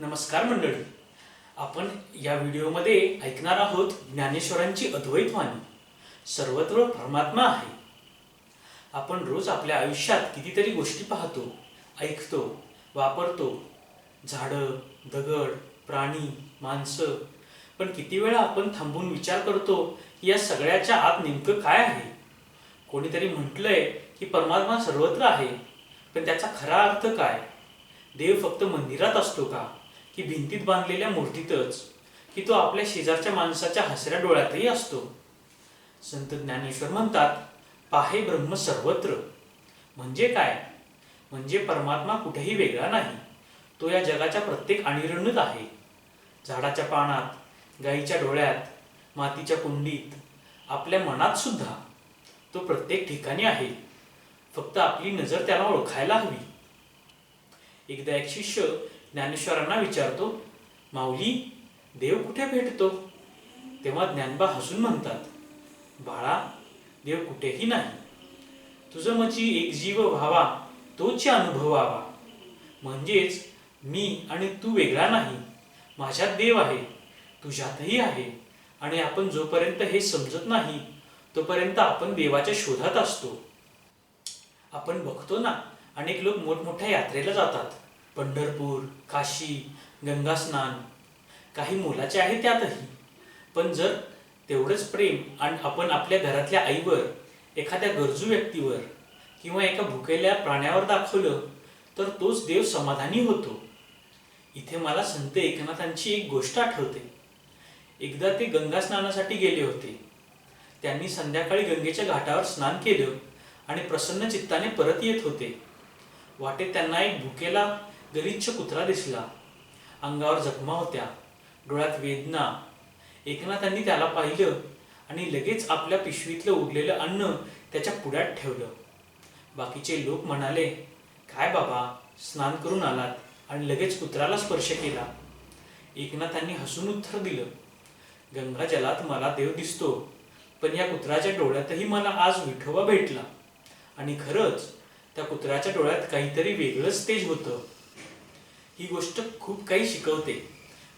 नमस्कार मंडळी. आपण या व्हिडिओमध्ये ऐकणार आहोत ज्ञानेश्वरांची अद्वैत वाणी. सर्वत्र परमात्मा आहे. आपण रोज आपल्या आयुष्यात कितीतरी गोष्टी पाहतो ऐकतो वापरतो. झाडं दगड प्राणी माणसं. पण किती वेळा आपण थांबून विचार करतो की या सगळ्याच्या आत नेमकं काय आहे? कोणीतरी म्हटलंय की परमात्मा सर्वत्र आहे पण त्याचा खरा अर्थ काय? देव फक्त मंदिरात असतो का? की भिंतीत बांधलेल्या मूर्तीतच की तो आपल्या शेजारच्या माणसाच्या हसऱ्या डोळ्यातही असतो. संत ज्ञानेश्वर म्हणतात पाहे ब्रह्म सर्वत्र. म्हणजे काय? म्हणजे परमात्मा कुठेही वेगळा नाही. तो या जगाच्या प्रत्येक अणिरणीत आहे. झाडाच्या पानात गाईच्या डोळ्यात मातीच्या कुंडीत आपल्या मनात सुद्धा तो प्रत्येक ठिकाणी आहे. फक्त आपली नजर त्याला ओळखायला हवी. एकदा एक शिष्य ज्ञानेश्वरांना विचारतो माऊली देव कुठे भेटतो? तेव्हा ज्ञानबा हसून म्हणतात बाळा देव कुठेही नाही. तुझं मची एक जीव व्हावा तोच अनुभवावा. म्हणजेच मी आणि तू वेगळा नाही. माझ्यात देव आहे तुझ्यातही आहे. आणि आपण जोपर्यंत हे समजत नाही तोपर्यंत आपण देवाच्या शोधात असतो. आपण बघतो ना अनेक लोक मोठमोठ्या यात्रेला जातात. पंढरपूर काशी गंगास्नान. काही मोलाचे आहे त्यातही. पण जर तेवढंच प्रेम आणि आपण आपल्या घरातल्या आईवर एखाद्या गरजू व्यक्तीवर किंवा एका भुकेल्या प्राण्यावर दाखवलं तर तोच देव समाधानी होतो. इथे मला संत एकनाथांची एक गोष्ट आठवते. एकदा ते गंगा स्नानासाठी गेले होते. त्यांनी संध्याकाळी गंगेच्या घाटावर स्नान केलं आणि प्रसन्न चित्ताने परत येत होते. वाटेत त्यांना एक भुकेला गलिच्छ कुत्रा दिसला. अंगावर जखमा होत्या. डोळ्यात वेदना. एकनाथांनी त्याला पाहिलं आणि लगेच आपल्या पिशवीतलं उरलेलं अन्न त्याच्या पुढ्यात ठेवलं. बाकीचे लोक म्हणाले काय बाबा स्नान करून आलात आणि लगेच कुत्राला स्पर्श केला. एकनाथांनी हसून उत्तर दिलं गंगा जलात मला देव दिसतो पण या कुत्राच्या डोळ्यातही मला आज विठोबा भेटला. आणि खरंच त्या कुत्र्याच्या डोळ्यात काहीतरी वेगळंच तेज होतं. ही गोष्ट खूप काही शिकवते.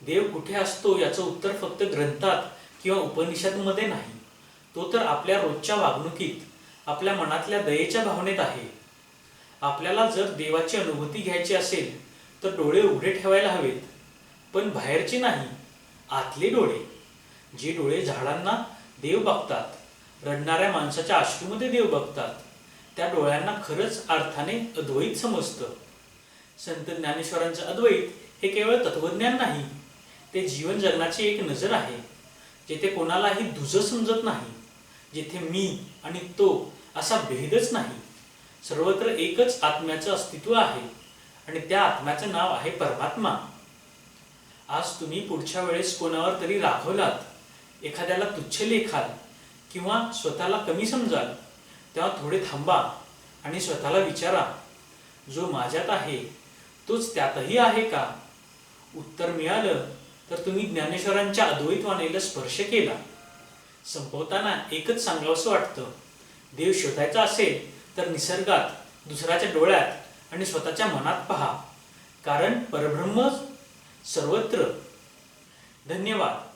देव कुठे असतो याचं उत्तर फक्त ग्रंथात किंवा उपनिषदमध्ये नाही. तो तर आपल्या रोजच्या वागणुकीत आपल्या मनातल्या दयेच्या भावनेत आहे. आपल्याला जर देवाची अनुभूती घ्यायची असेल तर डोळे उघडे ठेवायला हवेत. पण बाहेरचे नाही आतले डोळे. जे डोळे झाडांना देव बघतात रडणाऱ्या माणसाच्या आश्रूमध्ये देव बघतात त्या डोळ्यांना खरंच अर्थाने अद्वैत समजतं. संत ज्ञानेश्वरांचं अद्वैत हे केवळ तत्वज्ञान नाही ते जीवन जगण्याची एक नजर आहे जेथे कोणालाही दुजं समजत नाही जेथे मी आणि तो असा भेदच नाही. सर्वत्र एकच आत्म्याचं अस्तित्व आहे आणि त्या आत्म्याचं नाव आहे परमात्मा. आज तुम्ही पुढच्या वेळेस कोणावर तरी राखवलात एखाद्याला तुच्छ लेखाल किंवा स्वतःला कमी समजाल तेव्हा थोडे थांबा आणि स्वतःला विचारा जो माझ्यात आहे तोच त्यातही आहे का? उत्तर मिळालं तर तुम्ही ज्ञानेश्वरांच्या अद्वैतवाणीला स्पर्श केला. संपवताना एकच सांगावंसं वाटतं. देव शोधायचा असेल तर निसर्गात दुसऱ्याच्या डोळ्यात आणि स्वतःच्या मनात पहा. कारण परब्रह्म सर्वत्र. धन्यवाद.